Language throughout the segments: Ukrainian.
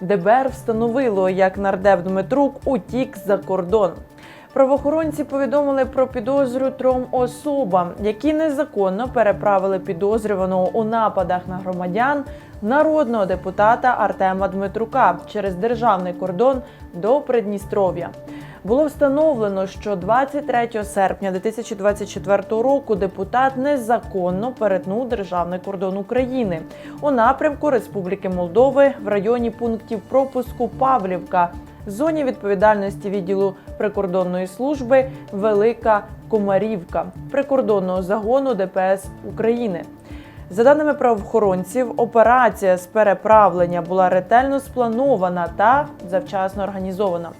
ДБР встановило, як нардеп Дмитрук утік за кордон. Правоохоронці повідомили про підозрю трьом особам, які незаконно переправили підозрюваного у нападах на громадян народного депутата Артема Дмитрука через державний кордон до Придністров'я. Було встановлено, що 23 серпня 2024 року депутат незаконно перетнув державний кордон України у напрямку Республіки Молдови в районі пунктів пропуску Павлівка, зоні відповідальності відділу прикордонної служби Велика Комарівка прикордонного загону ДПС України. За даними правоохоронців, операція з переправлення була ретельно спланована та завчасно організована.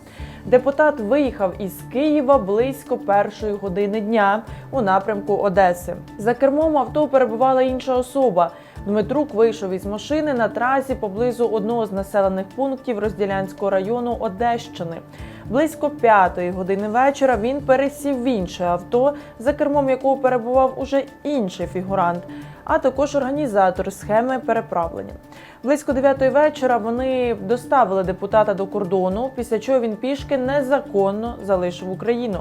Депутат виїхав із Києва близько першої години дня у напрямку Одеси. За кермом авто перебувала інша особа. Дмитрук вийшов із машини на трасі поблизу одного з населених пунктів Розділянського району Одещини. Близько п'ятої години вечора він пересів в інше авто, за кермом якого перебував уже інший фігурант, а також організатор схеми переправлення. Близько 9 вечора вони доставили депутата до кордону, після чого він пішки незаконно залишив Україну.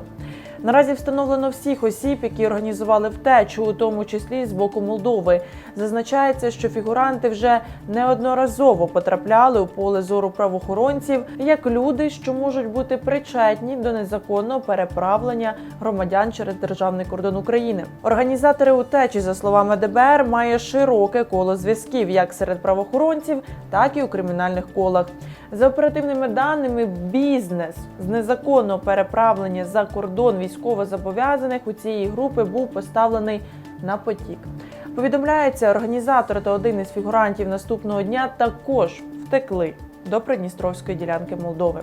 Наразі встановлено всіх осіб, які організували втечу, у тому числі з боку Молдови. Зазначається, що фігуранти вже неодноразово потрапляли у поле зору правоохоронців як люди, що можуть бути причетні до незаконного переправлення громадян через державний кордон України. Організатори утечі, за словами ДБР, має широке коло зв'язків як серед правоохоронців, так і у кримінальних колах. За оперативними даними, бізнес з незаконного переправлення за кордон військовозобов'язаних у цієї групи був поставлений на потік. Повідомляється, організатор та один із фігурантів наступного дня також втекли до Придністровської ділянки Молдови.